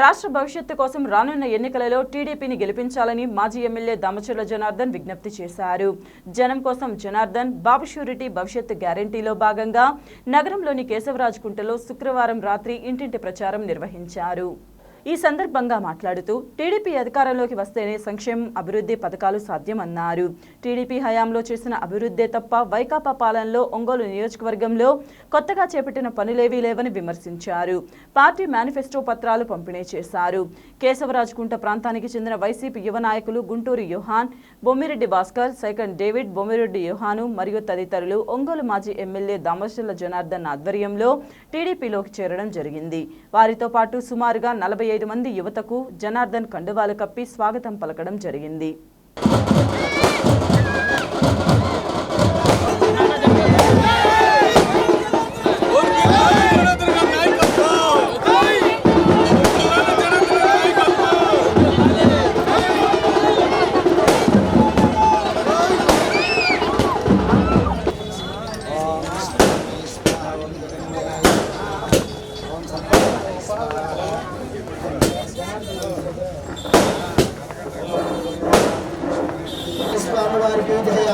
రాష్ట్ర భవిష్యత్తు కోసం రానున్న ఎన్నికలలో టీడీపీని గెలిపించాలని మాజీ ఎమ్మెల్యే దామచర్ల జనార్దన్ విజ్ఞప్తి చేశారు. జనం కోసం జనార్దన్ బాబు షూరిటీ భవిష్యత్తు గ్యారంటీలో భాగంగా నగరంలోని కేశవరాజ్ కుంటలో శుక్రవారం రాత్రి ఇంటింటి ప్రచారం నిర్వహించారు. ఈ సందర్భంగా మాట్లాడుతూ టీడీపీ అధికారంలోకి వస్తేనే సంక్షేమం అభివృద్ధి పథకాలు సాధ్యమన్నారు. టీడీపీ హయాంలో చేసిన అభివృద్ధే తప్ప వైకాపా పాలనలో ఒంగోలు నియోజకవర్గంలో కొత్తగా చేపట్టిన పనులేవీ లేవని విమర్శించారు. పార్టీ మేనిఫెస్టో పత్రాలు పంపిణీ చేశారు. కేశవరాజ్కుంట ప్రాంతానికి చెందిన వైసీపీ యువ నాయకులు గుంటూరు యుహాన్ బొమ్మిరెడ్డి భాస్కర్ సైకన్ డేవిడ్ బొమ్మిరెడ్డి యుహాను మరియు తదితరులు ఒంగోలు మాజీ ఎమ్మెల్యే దామర్శల జనార్దన్ ఆధ్వర్యంలో టీడీపీలోకి చేరడం జరిగింది. వారితో పాటు సుమారుగా నలభై ఐదు మంది యువతకు జనార్దన్ కండువాలు కప్పి స్వాగతం పలకడం జరిగింది.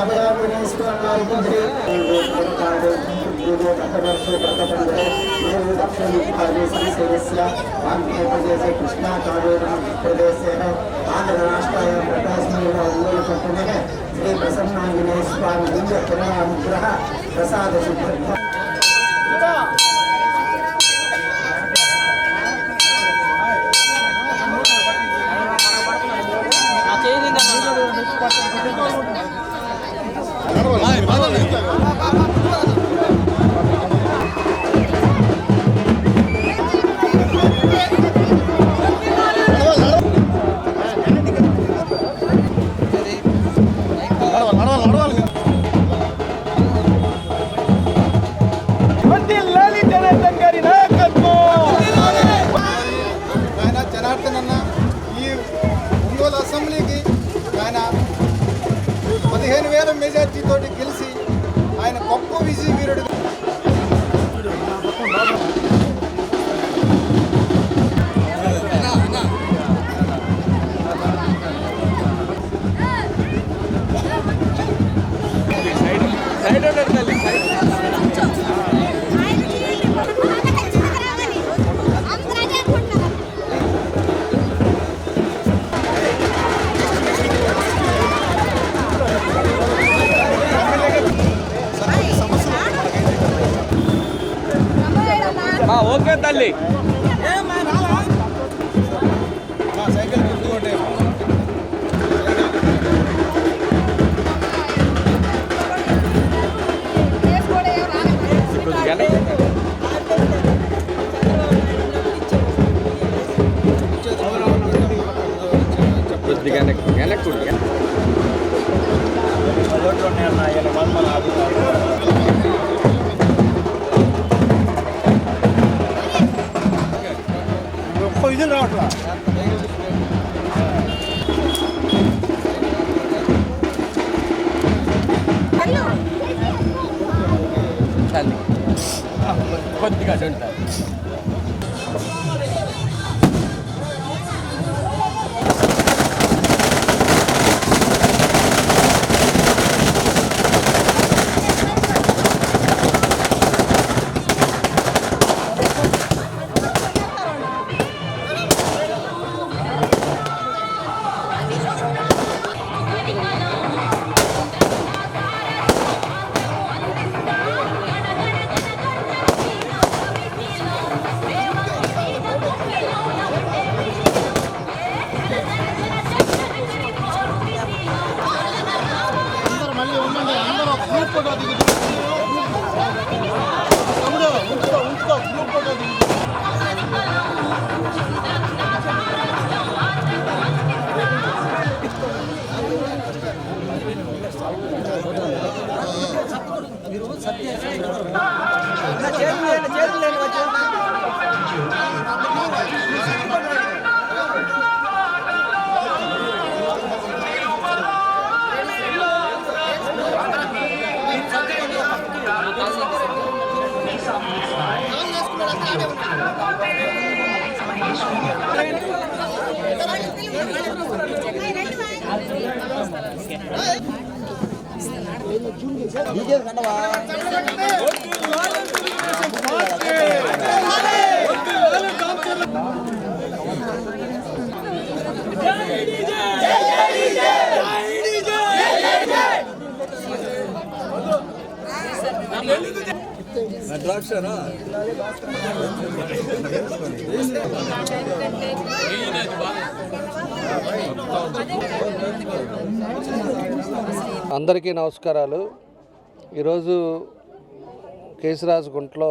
వారికి జయ అభయామిని స్వామి వారికి జయ కృష్ణా కావేరం ప్రదేశే ఆంధ్ర రాష్ట్రాయ ప్రకాశమైన శ్రీ ప్రసన్నాంజనేయ స్వామి దివ్య కరుణానుగ్రహ ప్రసాద సిద్ధ ఆయన ಇದೀಗ ಎಲೆಕ್ಟ್ರಿಕ್ ಎಲೆಕ್ಟ್ರಿಕ್ అందరికీ నమస్కారాలు. ఈరోజు కేశరాజుగుంటలో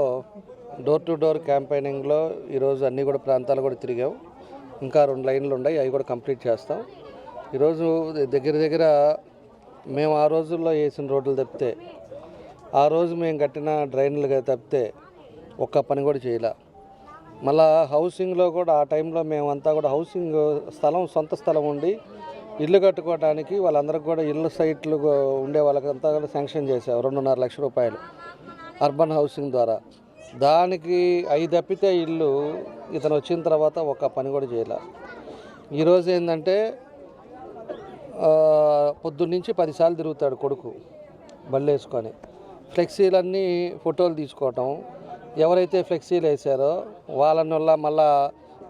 డోర్ టు డోర్ క్యాంపెయినింగ్లో ఈరోజు అన్ని కూడా ప్రాంతాలు కూడా తిరిగాం. ఇంకా రెండు లైన్లు ఉన్నాయి అవి కూడా కంప్లీట్ చేస్తాం. ఈరోజు దగ్గర దగ్గర మేము ఆ రోజుల్లో వేసిన రోడ్లు తప్పితే ఆ రోజు మేము కట్టిన డ్రైన్లుగా తప్పితే ఒక్క పని కూడా చేయలే. మళ్ళా హౌసింగ్లో కూడా ఆ టైంలో మేమంతా కూడా హౌసింగ్ స్థలం సొంత స్థలం ఉండి ఇల్లు కట్టుకోవడానికి వాళ్ళందరికీ కూడా ఇల్లు సైట్లు ఉండే వాళ్ళకంతా కూడా శాంక్షన్ చేశారు రెండున్నర లక్ష రూపాయలు అర్బన్ హౌసింగ్ ద్వారా. దానికి అవి తప్పితే ఇల్లు ఇతను వచ్చిన తర్వాత ఒక పని కూడా చేయలే. ఈరోజు ఏంటంటే పొద్దున్నుంచి పదిసార్లు తిరుగుతాడు కొడుకు బళ్ళు వేసుకొని ఫ్లెక్సీలన్నీ ఫోటోలు తీసుకోవటం. ఎవరైతే ఫ్లెక్సీలు వేసారో వాళ్ళని వల్ల మళ్ళీ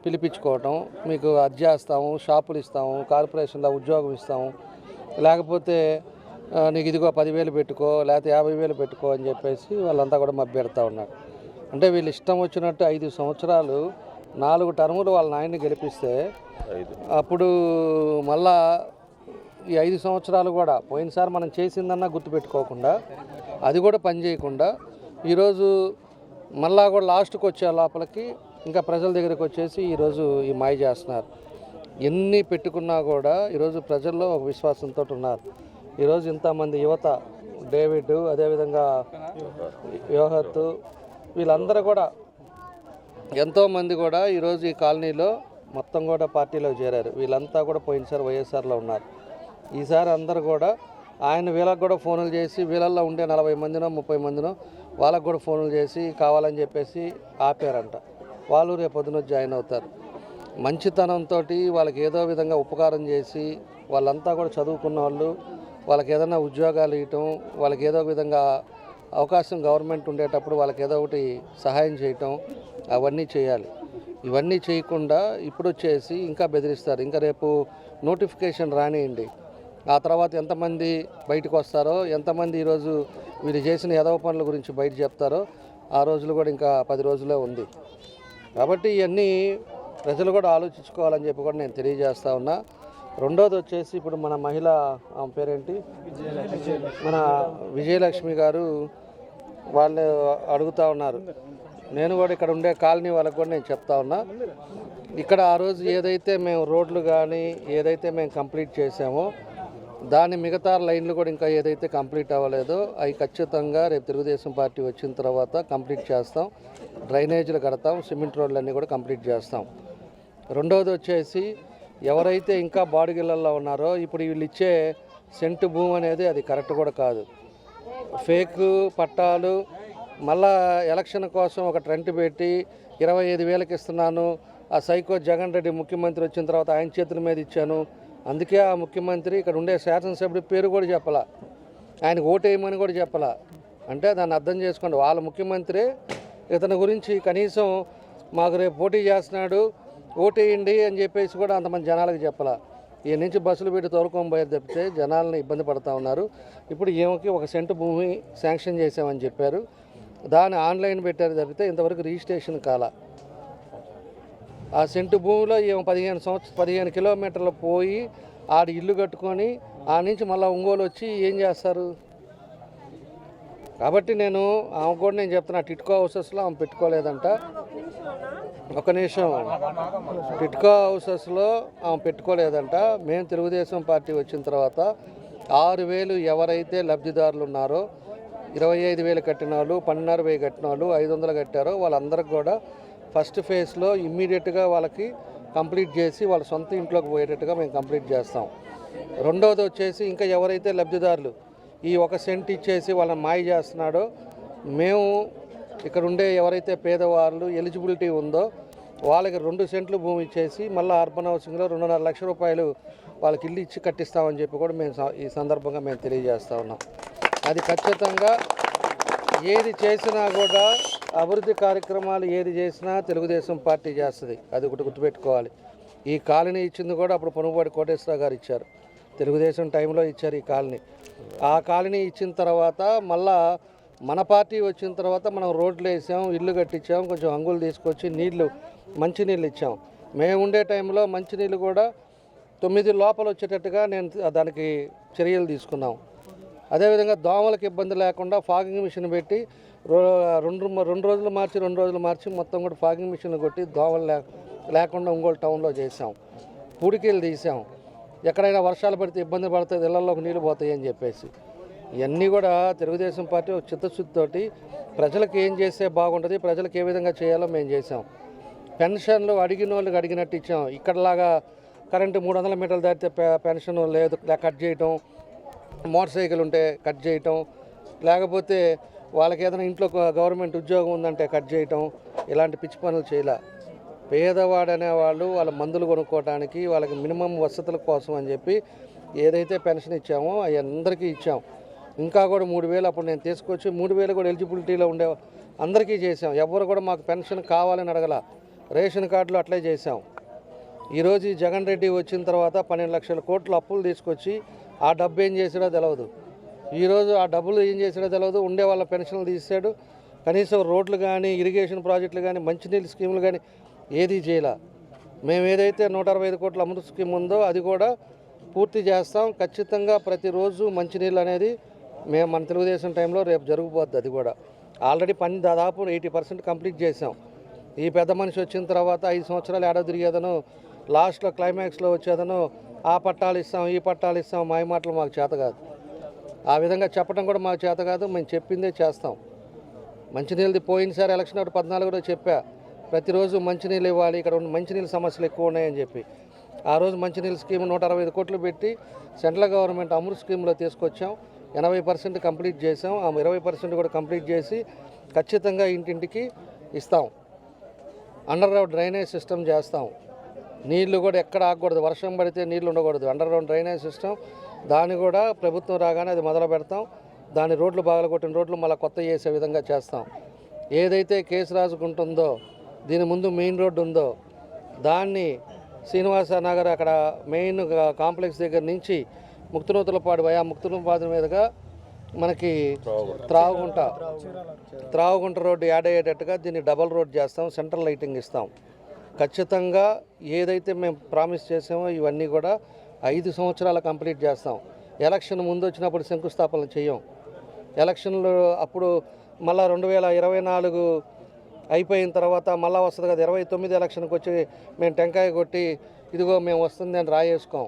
పిలిపించుకోవటం మీకు అది చేస్తాము షాపులు ఇస్తాము కార్పొరేషన్లో ఉద్యోగం ఇస్తాము. లేకపోతే నీకు ఇదిగో పదివేలు పెట్టుకో లేకపోతే యాభై వేలు పెట్టుకో అని చెప్పేసి వాళ్ళంతా కూడా మభ్యెడతా ఉన్నారు. అంటే వీళ్ళు ఇష్టం వచ్చినట్టు ఐదు సంవత్సరాలు నాలుగు టర్ములు వాళ్ళ నాయన్ని గెలిపిస్తే అప్పుడు మళ్ళా ఈ ఐదు సంవత్సరాలు కూడా పోయినసారి మనం చేసిందన్నా గుర్తుపెట్టుకోకుండా అది కూడా పని చేయకుండా ఈరోజు మళ్ళా కూడా లాస్ట్కి వచ్చే లోపలికి ఇంకా ప్రజల దగ్గరికి వచ్చేసి ఈరోజు ఈ మాయ చేస్తున్నారు. ఎన్ని పెట్టుకున్నా కూడా ఈరోజు ప్రజల్లో ఒక విశ్వాసంతో ఉన్నారు. ఈరోజు ఇంతమంది యువత డేవిడ్ అదేవిధంగా యోహత్ వీళ్ళందరూ కూడా ఎంతోమంది కూడా ఈరోజు ఈ కాలనీలో మొత్తం కూడా పార్టీలో చేరారు. వీళ్ళంతా కూడా పోయినసారి వైఎస్ఆర్లో ఉన్నారు. ఈసారి అందరూ కూడా ఆయన వీళ్ళకి కూడా ఫోన్లు చేసి వీళ్ళల్లో ఉండే నలభై మందినో ముప్పై మందినో వాళ్ళకు కూడా ఫోన్లు చేసి కావాలని చెప్పేసి ఆపారంట. వాళ్ళు రేపు పొద్దున జాయిన్ అవుతారు. మంచితనంతో వాళ్ళకి ఏదో విధంగా ఉపకారం చేసి వాళ్ళంతా కూడా చదువుకున్న వాళ్ళు వాళ్ళకి ఏదైనా ఉద్యోగాలు ఇవ్వటం వాళ్ళకి ఏదో విధంగా అవకాశం గవర్నమెంట్ ఉండేటప్పుడు వాళ్ళకి ఏదో ఒకటి సహాయం చేయటం అవన్నీ చేయాలి. ఇవన్నీ చేయకుండా ఇప్పుడు వచ్చేసి ఇంకా బెదిరిస్తారు. ఇంకా రేపు నోటిఫికేషన్ రానియండి. ఆ తర్వాత ఎంతమంది బయటకు వస్తారో ఎంతమంది ఈరోజు వీళ్ళు చేసిన ఎదవ పనుల గురించి బయట చెప్తారో ఆ రోజులు కూడా ఇంకా పది రోజులే ఉంది. కాబట్టి ఇవన్నీ ప్రజలు కూడా ఆలోచించుకోవాలని చెప్పి కూడా నేను తెలియజేస్తా ఉన్నా. రెండోది వచ్చేసి ఇప్పుడు మన మహిళ ఆమె పేరేంటి? మన విజయలక్ష్మి గారు వాళ్ళు అడుగుతా ఉన్నారు. నేను కూడా ఇక్కడ ఉండే కాలనీ వాళ్ళకి కూడా నేను చెప్తా ఉన్నా. ఇక్కడ ఆ రోజు ఏదైతే మేము రోడ్లు కానీ ఏదైతే మేము కంప్లీట్ చేసామో దాని మిగతా లైన్లు కూడా ఇంకా ఏదైతే కంప్లీట్ అవ్వలేదో అవి ఖచ్చితంగా రేపు తెలుగుదేశం పార్టీ వచ్చిన తర్వాత కంప్లీట్ చేస్తాం. డ్రైనేజీలు కడతాం సిమెంట్ రోడ్లన్నీ కూడా కంప్లీట్ చేస్తాం. రెండవది వచ్చేసి ఎవరైతే ఇంకా బాడుగిళ్ళల్లో ఉన్నారో ఇప్పుడు వీళ్ళు ఇచ్చే సెంటు భూమి అనేది అది కరెక్ట్ కూడా కాదు. ఫేక్ పట్టాలు మళ్ళా ఎలక్షన్ కోసం ఒక ట్రెంట్ పెట్టి ఇరవై ఐదు వేలకు ఇస్తున్నాను. ఆ సైకో జగన్ రెడ్డి ముఖ్యమంత్రి వచ్చిన తర్వాత ఆయన చేతుల మీద ఇచ్చాను. అందుకే ఆ ముఖ్యమంత్రి ఇక్కడ ఉండే శాసనసభ్యుడి పేరు కూడా చెప్పాల. ఆయనకు ఓటేయమని కూడా చెప్పాల. అంటే దాన్ని అర్థం చేసుకోండి. వాళ్ళ ముఖ్యమంత్రి ఇతని గురించి కనీసం మాకు రేపు పోటీ చేస్తున్నాడు ఓటేయండి అని చెప్పేసి కూడా అంతమంది జనాలకు చెప్పాల. ఈ నుంచి బస్సులు పెట్టి తోలుకొని పోయారు తప్పితే జనాలను ఇబ్బంది పడుతూ ఉన్నారు. ఇప్పుడు ఈమెకి ఒక సెంటు భూమి శాంక్షన్ చేసామని చెప్పారు. దాన్ని ఆన్లైన్ పెట్టారు తప్పితే ఇంతవరకు రిజిస్ట్రేషన్ కాల. ఆ సెంటు భూమిలో ఏమో పదిహేను సంవత్సరం పదిహేను కిలోమీటర్లు పోయి ఆడ ఇల్లు కట్టుకొని ఆ నుంచి మళ్ళీ ఒంగోలు వచ్చి ఏం చేస్తారు? కాబట్టి నేను ఆమె కూడా నేను చెప్తున్నా టిట్కో హౌసెస్లో ఆమె పెట్టుకోలేదంట. ఒక నిమిషం. టిట్కో హౌసెస్లో ఆమె పెట్టుకోలేదంట. మేము తెలుగుదేశం పార్టీ వచ్చిన తర్వాత ఆరు వేలు ఎవరైతే లబ్ధిదారులు ఉన్నారో ఇరవై ఐదు వేలు కట్టిన వాళ్ళు పన్నెండున్నర వెయ్యి కట్టిన వాళ్ళు ఐదు వందలు కట్టారో వాళ్ళందరికి కూడా ఫస్ట్ ఫేజ్లో ఇమ్మీడియట్గా వాళ్ళకి కంప్లీట్ చేసి వాళ్ళ సొంత ఇంట్లోకి పోయేటట్టుగా మేము కంప్లీట్ చేస్తాం. రెండవది వచ్చేసి ఇంకా ఎవరైతే లబ్ధిదారులు ఈ ఒక సెంట్ ఇచ్చేసి వాళ్ళని మాయ చేస్తున్నాడో మేము ఇక్కడ ఉండే ఎవరైతే పేదవాళ్ళు ఎలిజిబిలిటీ ఉందో వాళ్ళకి రెండు సెంట్లు భూమి ఇచ్చేసి మళ్ళీ అర్బన్ హౌసింగ్లో రెండున్నర లక్షల రూపాయలు వాళ్ళకి ఇల్లు ఇచ్చి కట్టిస్తామని చెప్పి కూడా మేము స- ఈ సందర్భంగా మేము తెలియజేస్తా ఉన్నాం. అది ఖచ్చితంగా ఏది చేసినా కూడా అభివృద్ధి కార్యక్రమాలు ఏది చేసినా తెలుగుదేశం పార్టీ చేస్తుంది. అది ఒకటి గుర్తుపెట్టుకోవాలి. ఈ కాలనీ ఇచ్చింది కూడా అప్పుడు పొనుగోడి కోటేశ్వరరావు గారు ఇచ్చారు. తెలుగుదేశం టైంలో ఇచ్చారు ఈ కాలనీ. ఆ కాలనీ ఇచ్చిన తర్వాత మళ్ళా మన పార్టీ వచ్చిన తర్వాత మనం రోడ్లు వేసాం ఇల్లు కట్టించాం కొంచెం అంగులు తీసుకొచ్చి నీళ్ళు మంచినీళ్ళు ఇచ్చాం. మేము ఉండే టైంలో మంచినీళ్ళు కూడా తొమ్మిది లోపల వచ్చేటట్టుగా నేను దానికి చర్యలు తీసుకున్నాం. అదేవిధంగా దోమలకు ఇబ్బంది లేకుండా ఫాగింగ్ మిషన్ పెట్టి రెండు రెండు రోజులు మార్చి రెండు రోజులు మార్చి మొత్తం కూడా ఫాగింగ్ మిషన్లు కొట్టి దోమలు లే లేకుండా ఒంగోలు టౌన్లో చేసాం పూడికీలు తీసాం ఎక్కడైనా వర్షాలు పడితే ఇబ్బంది పడుతుంది ఇళ్ళలోకి నీళ్ళు పోతాయి అని చెప్పేసి. ఇవన్నీ కూడా తెలుగుదేశం పార్టీ ఒక చిత్తశుద్ధితోటి ప్రజలకు ఏం చేస్తే బాగుంటుంది ప్రజలకు ఏ విధంగా చేయాలో మేము చేసాం పెన్షన్లు అడిగిన వాళ్ళకి అడిగినట్టు ఇచ్చాం. ఇక్కడలాగా కరెంటు మూడు వందల మీటర్లు దాటితే పె- పెన్షన్ లేదు కట్ చేయటం మోటార్ సైకిల్ ఉంటే కట్ చేయటం లేకపోతే వాళ్ళకి ఏదైనా ఇంట్లో గవర్నమెంట్ ఉద్యోగం ఉందంటే కట్ చేయటం ఇలాంటి పిచ్చి పనులు చేయలే. పేదవాడనే వాళ్ళు వాళ్ళ మందులు కొనుక్కోవడానికి వాళ్ళకి మినిమం వసతుల కోసం అని చెప్పి ఏదైతే పెన్షన్ ఇచ్చామో అవి అందరికీ ఇచ్చాం. ఇంకా కూడా మూడు వేలు అప్పుడు నేను తీసుకొచ్చి మూడు వేలు కూడా ఎలిజిబిలిటీలో ఉండే అందరికీ చేసాం ఎవరు కూడా మాకు పెన్షన్ కావాలని అడగల. రేషన్ కార్డులు అట్లే చేసాం ఈరోజు ఈ జగన్ రెడ్డి వచ్చిన తర్వాత పన్నెండు లక్షల కోట్లు అప్పులు తీసుకొచ్చి ఆ డబ్బు ఏం చేసాడో తెలియదు ఈరోజు ఆ డబ్బులు ఏం చేసాడో తెలియదు ఉండే వాళ్ళ పెన్షన్లు తీసాడు కనీసం రోడ్లు కానీ ఇరిగేషన్ ప్రాజెక్టులు కానీ మంచినీళ్ళ స్కీములు కానీ ఏదీ చేయలే. మేము ఏదైతే నూట అరవై ఐదు కోట్ల అమృత స్కీమ్ ఉందో అది కూడా పూర్తి చేస్తాం. ఖచ్చితంగా ప్రతిరోజు మంచినీళ్ళు అనేది మేము మన తెలుగుదేశం టైంలో రేపు జరుగుపోద్ది అది కూడా. ఆల్రెడీ పని దాదాపు ఎయిటీ పర్సెంట్ కంప్లీట్ చేసాం ఈ పెద్ద మనిషి వచ్చిన తర్వాత ఐదు సంవత్సరాలు ఏడాది తిరిగేదను లాస్ట్లో క్లైమాక్స్లో వచ్చేదను ఆ పట్టాలు ఇస్తాం ఈ పట్టాలు ఇస్తాం మాయ మాటలు మాకు చేత కాదు. ఆ విధంగా చెప్పడం కూడా మాకు చేత కాదు మేము చెప్పిందే చేస్తాం. మంచినీళ్ళది పోయినసారి ఎలక్షన్ ఒకటి పద్నాలుగులో చెప్పా ప్రతిరోజు మంచినీళ్ళు ఇవ్వాలి ఇక్కడ ఉన్న మంచినీళ్ళ సమస్యలు ఎక్కువ ఉన్నాయని చెప్పి. ఆ రోజు మంచినీళ్ళ స్కీమ్ నూట అరవై ఐదు కోట్లు పెట్టి సెంట్రల్ గవర్నమెంట్ అమృత్ స్కీమ్లో తీసుకొచ్చాం. ఎనభై పర్సెంట్ కంప్లీట్ చేసాం ఆ ఇరవై పర్సెంట్ కూడా కంప్లీట్ చేసి ఖచ్చితంగా ఇంటింటికి ఇస్తాం. అండర్ డ్రైనేజ్ సిస్టమ్ చేస్తాం. నీళ్ళు కూడా ఎక్కడ ఆగకూడదు. వర్షం పడితే నీళ్ళు ఉండకూడదు. అండర్ గ్రౌండ్ డ్రైనేజ్ సిస్టమ్ దాన్ని కూడా ప్రభుత్వం రాగానే అది మొదలు పెడతాం. దాని రోడ్లు బాగలగొట్టిన రోడ్లు మళ్ళీ కొత్త చేసే విధంగా చేస్తాం. ఏదైతే కేసురాజుకు ఉంటుందో దీని ముందు మెయిన్ రోడ్డు ఉందో దాన్ని శ్రీనివాస నగర్ అక్కడ మెయిన్ కాంప్లెక్స్ దగ్గర నుంచి ముక్తినూతలపాడు వయా ముక్తినూపాడు మీదుగా మనకి త్రావుగుంట త్రావుగుంట రోడ్డు యాడ్ అయ్యేటట్టుగా దీన్ని డబల్ రోడ్ చేస్తాం. సెంట్రల్ లైటింగ్ ఇస్తాం. ఖచ్చితంగా ఏదైతే మేము ప్రామిస్ చేసామో ఇవన్నీ కూడా ఐదు సంవత్సరాలు కంప్లీట్ చేస్తాం. ఎలక్షన్ ముందు వచ్చినప్పుడు శంకుస్థాపన చేయం. ఎలక్షన్లు అప్పుడు మళ్ళా రెండు వేల ఇరవై నాలుగు అయిపోయిన తర్వాత మళ్ళా వస్తుంది కదా ఇరవై తొమ్మిది ఎలక్షన్కి వచ్చి మేము టెంకాయ కొట్టి ఇదిగో మేము వస్తుంది అని రాయేసుకోం.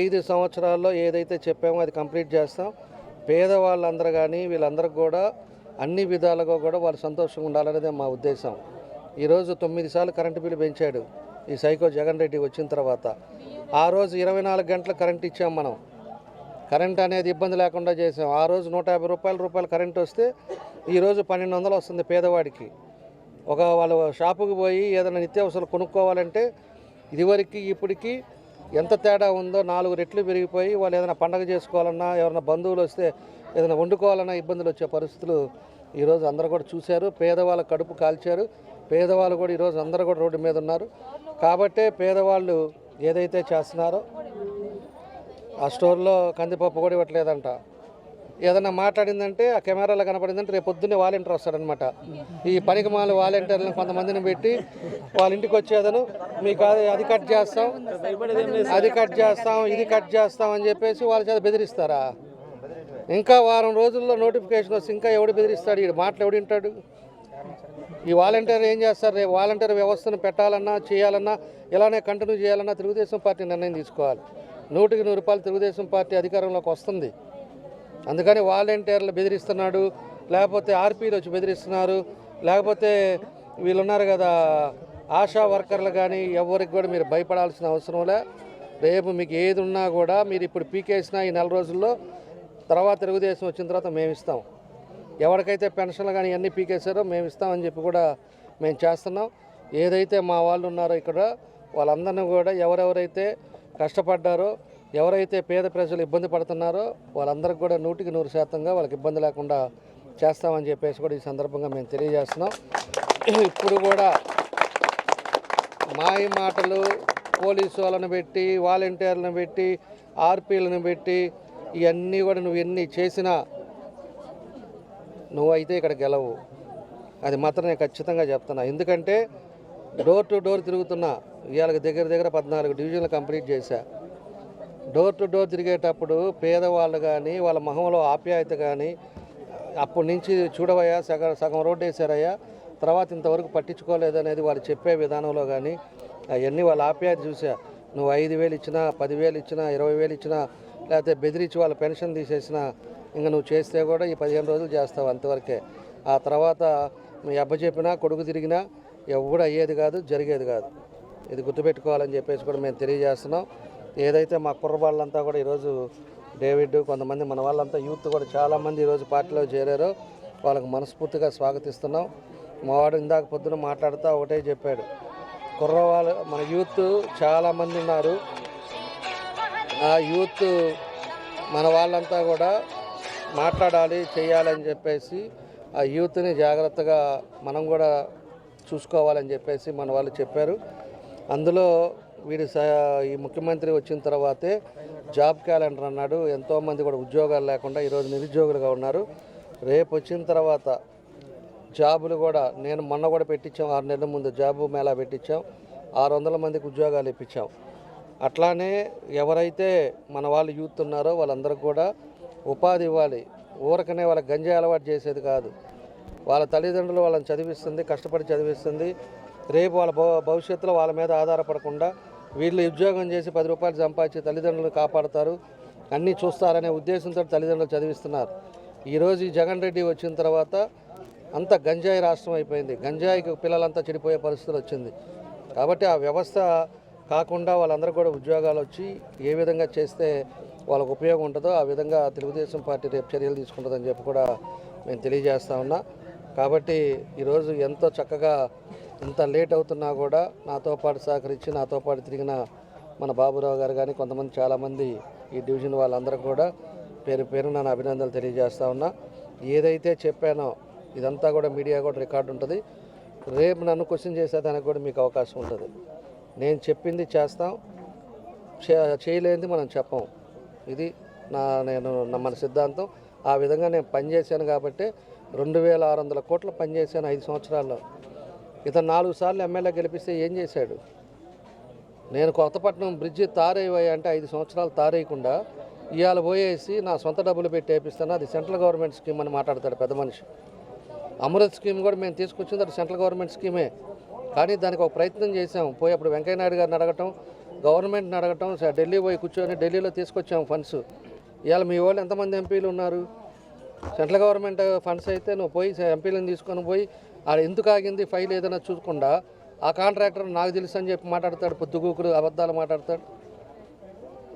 ఐదు సంవత్సరాల్లో ఏదైతే చెప్పామో అది కంప్లీట్ చేస్తాం. పేదవాళ్ళందరూ కానీ వీళ్ళందరికీ కూడా అన్ని విధాలుగా కూడా వాళ్ళు సంతోషంగా ఉండాలనేదే మా ఉద్దేశం. ఈరోజు తొమ్మిది సార్లు కరెంటు బిల్లు పెంచాడు ఈ సైకో జగన్ రెడ్డి వచ్చిన తర్వాత. ఆ రోజు ఇరవై నాలుగు గంటలు కరెంట్ ఇచ్చాం మనం. కరెంట్ అనేది ఇబ్బంది లేకుండా చేసాం. ఆ రోజు నూట యాభై రూపాయల రూపాయలు కరెంట్ వస్తే ఈరోజు పన్నెండు వందలు వస్తుంది పేదవాడికి. ఒక వాళ్ళు షాపుకి పోయి ఏదైనా నిత్యావసరాలు కొనుక్కోవాలంటే ఇదివరకు ఇప్పటికి ఎంత తేడా ఉందో నాలుగు రెట్లు పెరిగిపోయి వాళ్ళు ఏదైనా పండగ చేసుకోవాలన్నా ఎవరైనా బంధువులు వస్తే ఏదైనా వండుకోవాలన్నా ఇబ్బందులు వచ్చే పరిస్థితులు ఈరోజు అందరూ కూడా చూశారు. పేదవాళ్ళ కడుపు కాల్చారు. పేదవాళ్ళు కూడా ఈరోజు అందరూ కూడా రోడ్డు మీద ఉన్నారు. కాబట్టే పేదవాళ్ళు ఏదైతే చేస్తున్నారో ఆ స్టోర్లో కందిపప్పు కూడా ఇవ్వట్లేదంట. ఏదైనా మాట్లాడిందంటే ఆ కెమెరాలో కనపడిందంటే రేపు పొద్దున్నే వాలంటీర్ వస్తాడనమాట ఈ పనికి మాలు వాలంటీర్లను కొంతమందిని పెట్టి వాళ్ళ ఇంటికి వచ్చేదను మీకు అది అది కట్ చేస్తాం అది కట్ చేస్తాం ఇది కట్ చేస్తాం అని చెప్పేసి వాళ్ళ చేత బెదిరిస్తారా? ఇంకా వారం రోజుల్లో నోటిఫికేషన్ వస్తే ఇంకా ఎవడు బెదిరిస్తాడు? ఈ మాటలు ఎవడు వింటాడు? ఈ వాలంటీర్ ఏం చేస్తారు? రేపు వాలంటీర్ వ్యవస్థను పెట్టాలన్నా చేయాలన్నా ఇలానే కంటిన్యూ చేయాలన్నా తెలుగుదేశం పార్టీ నిర్ణయం తీసుకోవాలి. నూటికి నూరు రూపాయలు తెలుగుదేశం పార్టీ అధికారంలోకి వస్తుంది. అందుకని వాలంటీర్లు బెదిరిస్తున్నాడు లేకపోతే ఆర్పీలు వచ్చి బెదిరిస్తున్నారు లేకపోతే వీళ్ళు ఉన్నారు కదా ఆశా వర్కర్లు కానీ ఎవరికి కూడా మీరు భయపడాల్సిన అవసరం లే. రేపు మీకు ఏది ఉన్నా కూడా మీరు ఇప్పుడు పీకేసిన ఈ నెల రోజుల్లో తర్వాత తెలుగుదేశం వచ్చిన తర్వాత మేము ఇస్తాం ఎవరికైతే పెన్షన్లు కానీ అన్నీ పీకేశారో మేము ఇస్తామని చెప్పి కూడా మేము చేస్తున్నాం. ఏదైతే మా వాళ్ళు ఉన్నారో ఇక్కడ వాళ్ళందరినీ కూడా ఎవరెవరైతే కష్టపడ్డారో ఎవరైతే పేద ప్రజలు ఇబ్బంది పడుతున్నారో వాళ్ళందరికీ కూడా నూటికి నూరు శాతంగా వాళ్ళకి ఇబ్బంది లేకుండా చేస్తామని చెప్పేసి కూడా ఈ సందర్భంగా మేము తెలియజేస్తున్నాం. ఇప్పుడు కూడా మాయ మాటలు పోలీసు వాళ్ళని పెట్టి వాలంటీర్లను పెట్టి ఆర్పీలను పెట్టి ఇవన్నీ కూడా నువ్వు ఎన్ని చేసినా నువ్వైతే ఇక్కడ గెలవు. అది మాత్రం నేను ఖచ్చితంగా చెప్తున్నా. ఎందుకంటే డోర్ టు డోర్ తిరుగుతున్నా. ఇవాళకి దగ్గర దగ్గర పద్నాలుగు డివిజన్లు కంప్లీట్ చేశా. డోర్ టు డోర్ తిరిగేటప్పుడు పేదవాళ్ళు కానీ వాళ్ళ మొహంలో ఆప్యాయత కానీ అప్పటి నుంచి చూడవయ్యా సగం సగం రోడ్డు వేసారయ్యా తర్వాత ఇంతవరకు పట్టించుకోలేదు అనేది వాళ్ళు చెప్పే విధానంలో కానీ అవన్నీ వాళ్ళ ఆప్యాయత చూసా నువ్వు ఐదు వేలు ఇచ్చినా పదివేలు ఇచ్చినా ఇరవై వేలు ఇచ్చినా లేకపోతే బెదిరించి వాళ్ళ పెన్షన్ తీసేసినా ఇంకా నువ్వు చేస్తే కూడా ఈ పదిహేను రోజులు చేస్తావు అంతవరకే. ఆ తర్వాత మీ అబ్బ చెప్పినా కొడుకు తిరిగినా ఎవడు అయ్యేది కాదు జరిగేది కాదు. ఇది గుర్తుపెట్టుకోవాలని చెప్పేసి కూడా మేము తెలియజేస్తున్నాం. ఏదైతే మా కుర్రవాళ్ళంతా కూడా ఈరోజు డేవిడ్ కొంతమంది మన వాళ్ళంతా యూత్ కూడా చాలామంది ఈరోజు పార్టీలో చేరారు. వాళ్ళకి మనస్ఫూర్తిగా స్వాగతిస్తున్నాం. మా వాడు ఇందాక పొద్దున మాట్లాడుతూ ఒకటే చెప్పాడు. కుర్రవాళ్ళు మన యూత్ చాలామంది ఉన్నారు. ఆ యూత్ మన వాళ్ళంతా కూడా మాట్లాడాలి చేయాలని చెప్పేసి ఆ యూత్ని జాగ్రత్తగా మనం కూడా చూసుకోవాలని చెప్పేసి మన వాళ్ళు చెప్పారు. అందులో వీడి ఈ ముఖ్యమంత్రి వచ్చిన తర్వాతే జాబ్ క్యాలెండర్ అన్నాడు. ఎంతోమంది కూడా ఉద్యోగాలు లేకుండా ఈరోజు నిరుద్యోగులుగా ఉన్నారు. రేపు వచ్చిన తర్వాత జాబులు కూడా నేను మొన్న కూడా పెట్టించాం. ఆరు నెలల ముందు జాబు మేళా పెట్టించాం. ఆరు వందల మందికి ఉద్యోగాలు ఇప్పించాం. అట్లానే ఎవరైతే మన వాళ్ళు యూత్ ఉన్నారో వాళ్ళందరూ కూడా ఉపాధి ఇవ్వాలి. ఊరకనే వాళ్ళకి గంజాయి అలవాటు చేసేది కాదు. వాళ్ళ తల్లిదండ్రులు వాళ్ళని చదివిస్తుంది కష్టపడి చదివిస్తుంది. రేపు వాళ్ళ భవిష్యత్తులో వాళ్ళ మీద ఆధారపడకుండా వీళ్ళు ఉద్యోగం చేసి పది రూపాయలు సంపాదించి తల్లిదండ్రులను కాపాడతారు. అన్నీ చూస్తారనే ఉద్దేశంతో తల్లిదండ్రులు చదివిస్తున్నారు. ఈరోజు ఈ జగన్ రెడ్డి వచ్చిన తర్వాత అంత గంజాయి రాష్ట్రం అయిపోయింది. గంజాయికి పిల్లలంతా చెడిపోయే పరిస్థితులు వచ్చింది. కాబట్టి ఆ వ్యవస్థ కాకుండా వాళ్ళందరూ కూడా ఉద్యోగాలు వచ్చి ఏ విధంగా చేస్తే వాళ్ళకు ఉపయోగం ఉంటుందో ఆ విధంగా తెలుగుదేశం పార్టీ రేపు చర్యలు తీసుకుంటుందని చెప్పి కూడా మేము తెలియజేస్తా ఉన్నా. కాబట్టి ఈరోజు ఎంతో చక్కగా ఇంత లేట్ అవుతున్నా కూడా నాతో పాటు సహకరించి నాతో పాటు తిరిగిన మన బాబురావు గారు కానీ కొంతమంది చాలామంది ఈ డివిజన్ వాళ్ళందరూ కూడా పేరు పేరు నా అభినందనలు తెలియజేస్తా ఉన్నా. ఏదైతే చెప్పానో ఇదంతా కూడా మీడియా కూడా రికార్డు ఉంటుంది. రేపు నన్ను క్వశ్చన్ చేసేదానికి కూడా మీకు అవకాశం ఉంటుంది. నేను చెప్పింది చేస్తాం. చేయలేనిది మనం చెప్పం. ఇది నా నేను మన సిద్ధాంతం. ఆ విధంగా నేను పనిచేశాను కాబట్టి రెండు వేల ఆరు వందల కోట్లు పనిచేశాను ఐదు సంవత్సరాల్లో. ఇతను నాలుగు సార్లు ఎమ్మెల్యే గెలిపిస్తే ఏం చేశాడు? నేను కొత్తపట్నం బ్రిడ్జి తారేయ్యా అంటే ఐదు సంవత్సరాలు తారేయకుండా ఇవాళ పోయేసి నా సొంత డబ్బులు పెట్టి వేపిస్తాను. అది సెంట్రల్ గవర్నమెంట్ స్కీమ్ అని మాట్లాడతాడు పెద్ద మనిషి. అమృత్ స్కీమ్ కూడా మేము తీసుకొచ్చింది అది సెంట్రల్ గవర్నమెంట్ స్కీమే. కానీ దానికి ఒక ప్రయత్నం చేసాం పోయి అప్పుడు వెంకయ్య నాయుడు గారిని అడగటం గవర్నమెంట్ని అడగటం సార్ ఢిల్లీ పోయి కూర్చొని ఢిల్లీలో తీసుకొచ్చాము ఫండ్స్. ఇవాళ మీ వాళ్ళు ఎంతమంది ఎంపీలు ఉన్నారు? సెంట్రల్ గవర్నమెంట్ ఫండ్స్ అయితే నువ్వు పోయి ఎంపీలను తీసుకొని పోయి ఆడ ఎందుకు ఆగింది ఫైల్ ఏదైనా చూడకుండా ఆ కాంట్రాక్టర్ నాకు తెలుసు అని చెప్పి మాట్లాడతాడు పొద్దుగూకుడు అబద్ధాలు మాట్లాడతాడు.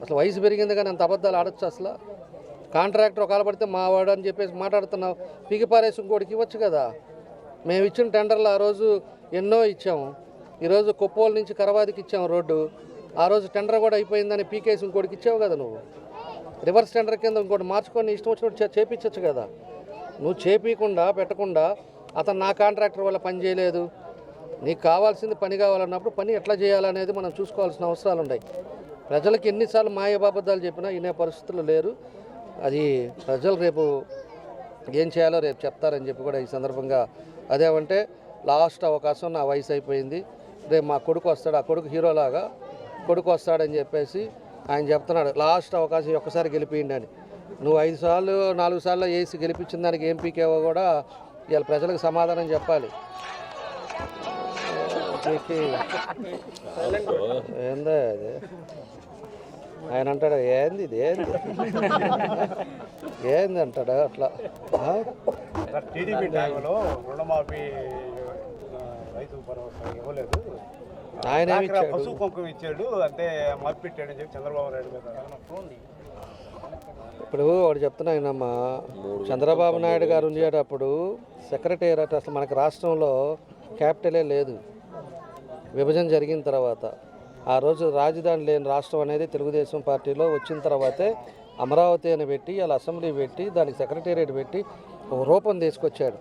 అసలు వయసు పెరిగింది కానీ అంత అబద్ధాలు ఆడొచ్చు అసలు. కాంట్రాక్టర్ ఒకవేళ పడితే మావాడు అని చెప్పేసి మాట్లాడుతున్నావు పీకిపారేసి ఇంకోటికి ఇవ్వచ్చు కదా? మేము ఇచ్చిన టెండర్లు ఆ రోజు ఎన్నో ఇచ్చాము. ఈరోజు కొప్పోల నుంచి కరవాదికి ఇచ్చాము రోడ్డు. ఆ రోజు టెండర్ కూడా అయిపోయిందని పీకేసి ఇంకోటికి ఇచ్చావు కదా నువ్వు. రివర్స్ టెండర్ కింద ఇంకోటి మార్చుకొని ఇష్టం వచ్చినట్టు చేపించచ్చు కదా. నువ్వు చేపించకుండా పెట్టకుండా అతను నా కాంట్రాక్టర్ వల్ల పని చేయలేదు. నీకు కావాల్సింది పని కావాలన్నప్పుడు పని ఎట్లా చేయాలనేది మనం చూసుకోవాల్సిన అవసరాలు ఉన్నాయి. ప్రజలకు ఎన్నిసార్లు మాయబాబద్దాలు చెప్పినా వినే పరిస్థితులు లేరు. అది ప్రజలు రేపు ఏం చేయాలో రేపు చెప్తారని చెప్పి కూడా ఈ సందర్భంగా అదేమంటే లాస్ట్ అవకాశం నా వయసు అయిపోయింది. రేపు మా కొడుకు వస్తాడు. ఆ కొడుకు హీరోలాగా కొడుకు వస్తాడని చెప్పేసి ఆయన చెప్తున్నాడు లాస్ట్ అవకాశం ఒక్కసారి గెలిపియండి అని. నువ్వు ఐదు సార్లు నాలుగు సార్లు వేసి గెలిపించిన దానికి ఏం పీకేవో కూడా ఇవాళ ప్రజలకు సమాధానం చెప్పాలి. పీకి ఏందో అది? ఆయన అంటాడు ఏంది ఇది ఏంది? ఏంది? అంటాడు అట్లా. టీడీపీ టైంలో రుణమాఫీ రైతు భరోసా ఇవ్వలేదు. ఆయన పసుపు కుంకుమ ఇచ్చాడు అంటే మప్పిట్టాడని చెప్పి చంద్రబాబు నాయుడు మీద ఇప్పుడు వాడు చెప్తున్నా ఆయనమ్మా చంద్రబాబు నాయుడు గారు ఉండేటప్పుడు సెక్రటేరియట్ అసలు మనకి రాష్ట్రంలో క్యాపిటలే లేదు. విభజన జరిగిన తర్వాత ఆ రోజు రాజధాని లేని రాష్ట్రం అనేది తెలుగుదేశం పార్టీలో వచ్చిన తర్వాతే అమరావతి అని పెట్టి అలా అసెంబ్లీ పెట్టి దానికి సెక్రటేరియట్ పెట్టి ఒక రూపం తీసుకొచ్చాడు.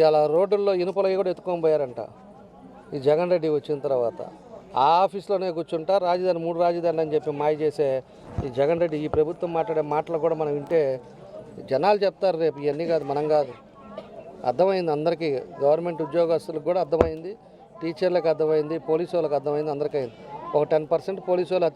ఇలా రోడ్డుల్లో ఇనుపలవి కూడా ఎత్తుకొని పోయారంట. ఈ జగన్ రెడ్డి వచ్చిన తర్వాత ఆ ఆఫీస్లోనే కూర్చుంటా రాజధాని మూడు రాజధానులు అని చెప్పి మాయ చేసే ఈ జగన్ రెడ్డి ఈ ప్రభుత్వం మాట్లాడే మాటలు కూడా మనం వింటే జనాలు చెప్తారు రేపు ఇవన్నీ కాదు మనం కాదు. అర్థమైంది అందరికీ గవర్నమెంట్ ఉద్యోగస్తులకు కూడా అర్థమైంది టీచర్లకు అర్థమైంది పోలీసు వాళ్ళకి అర్థమైంది అందరికీ ఒక టెన్ పర్సెంట్ పోలీసు వాళ్ళు